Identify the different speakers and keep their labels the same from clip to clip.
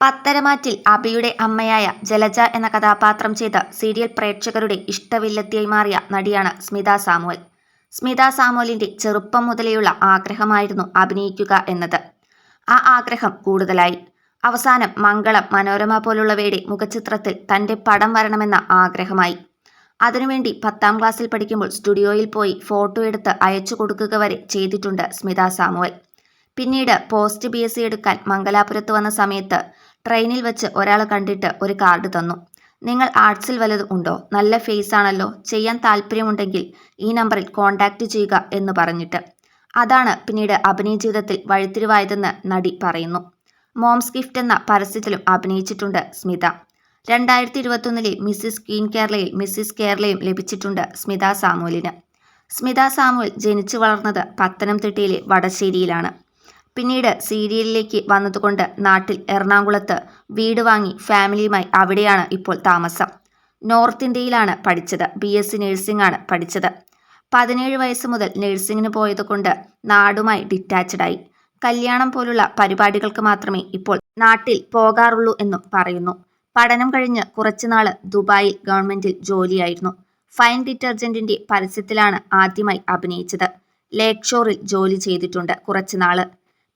Speaker 1: പത്തരമാറ്റിൽ അബിയുടെ അമ്മയായ ജലജ എന്ന കഥാപാത്രം ചെയ്ത സീരിയൽ പ്രേക്ഷകരുടെ ഇഷ്ടവില്ലത്തിയായി മാറിയ നടിയാണ് സ്മിത സാമുവൽ. സ്മിത സാമുവലിന്റെ ചെറുപ്പം മുതലെയുള്ള ആഗ്രഹമായിരുന്നു അഭിനയിക്കുക എന്നത്. ആ ആഗ്രഹം കൂടുതലായി. അവസാനം മംഗളം മനോരമ പോലുള്ളവയുടെ മുഖചിത്രത്തിൽ തന്റെ പടം വരണമെന്ന ആഗ്രഹമായി. അതിനുവേണ്ടി പത്താം ക്ലാസ്സിൽ പഠിക്കുമ്പോൾ സ്റ്റുഡിയോയിൽ പോയി ഫോട്ടോ എടുത്ത് അയച്ചു കൊടുക്കുക വരെ ചെയ്തിട്ടുണ്ട് സ്മിത സാമുവൽ. പിന്നീട് പോസ്റ്റ് ബി എസ് സി എടുക്കാൻ മംഗലാപുരത്ത് വന്ന സമയത്ത് ട്രെയിനിൽ വെച്ച് ഒരാൾ കണ്ടിട്ട് ഒരു കാർഡ് തന്നു. നിങ്ങൾ ആർട്സിൽ വല്ലതും ഉണ്ടോ? നല്ല ഫേസ് ആണല്ലോ. ചെയ്യാൻ താല്പര്യമുണ്ടെങ്കിൽ ഈ നമ്പറിൽ കോൺടാക്റ്റ് ചെയ്യുക എന്ന് പറഞ്ഞിട്ട്. അതാണ് പിന്നീട് അഭിനയ ജീവിതത്തിൽ വഴിത്തിരിവായതെന്ന് നടി പറയുന്നു. മോംസ് ഗിഫ്റ്റ് എന്ന പരസ്യത്തിലും അഭിനയിച്ചിട്ടുണ്ട് സ്മിത. രണ്ടായിരത്തി ഇരുപത്തൊന്നിലെ മിസ്സിസ് ക്വീൻ കേരളയിൽ മിസ്സിസ് കേരളയും ലഭിച്ചിട്ടുണ്ട് സ്മിത സാമുവലിന്. സ്മിത സാമുവൽ ജനിച്ചു വളർന്നത് പത്തനംതിട്ടയിലെ വടശ്ശേരിയിലാണ്. പിന്നീട് സീരിയലിലേക്ക് വന്നതുകൊണ്ട് നാട്ടിൽ എറണാകുളത്ത് വീട് വാങ്ങി ഫാമിലിയുമായി അവിടെയാണ് ഇപ്പോൾ താമസം. നോർത്ത് ഇന്ത്യയിലാണ് പഠിച്ചത്. ബി എസ് സി നഴ്സിംഗ് ആണ് പഠിച്ചത്. പതിനേഴ് വയസ്സ് മുതൽ നഴ്സിംഗിന് പോയതുകൊണ്ട് നാടുമായി ഡിറ്റാച്ച്ഡായി കല്യാണം പോലുള്ള പരിപാടികൾക്ക് മാത്രമേ ഇപ്പോൾ നാട്ടിൽ പോകാറുള്ളൂ എന്നും പറയുന്നു. പഠനം കഴിഞ്ഞ് കുറച്ചുനാൾ ദുബായിൽ ഗവൺമെന്റിൽ ജോലിയായിരുന്നു. ഫൈൻ ഡിറ്റർജന്റിന്റെ പരസ്യത്തിലാണ് ആദ്യമായി അഭിനയിച്ചത്. ലേക്ക് ഷോറിൽ ജോലി ചെയ്തിട്ടുണ്ട് കുറച്ചുനാൾ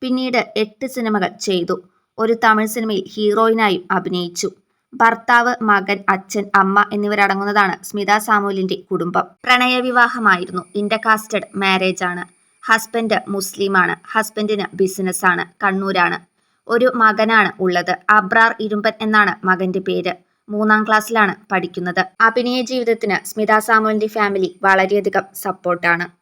Speaker 1: പിന്നീട് എട്ട് സിനിമകൾ ചെയ്തു. ഒരു തമിഴ് സിനിമയിൽ ഹീറോയിനായും അഭിനയിച്ചു. ഭർത്താവ് മകൻ അച്ഛൻ അമ്മ എന്നിവരടങ്ങുന്നതാണ് സ്മിത സാമൂലിന്റെ കുടുംബം. പ്രണയവിവാഹമായിരുന്നു. ഇന്റർകാസ്റ്റഡ് മാരേജ് ആണ് ഹസ്ബൻഡ് മുസ്ലിമാണ്. ഹസ്ബൻഡിന് ബിസിനസ്സാണ്. കണ്ണൂരാണ്. ഒരു മകനാണ് ഉള്ളത്. അബ്രാർ ഇരുമ്പൻ എന്നാണ് മകന്റെ പേര്. മൂന്നാം ക്ലാസ്സിലാണ് പഠിക്കുന്നത്. അഭിനയ ജീവിതത്തിന് സ്മിത സാമുവലിന്റെ ഫാമിലി വളരെയധികം സപ്പോർട്ടാണ്.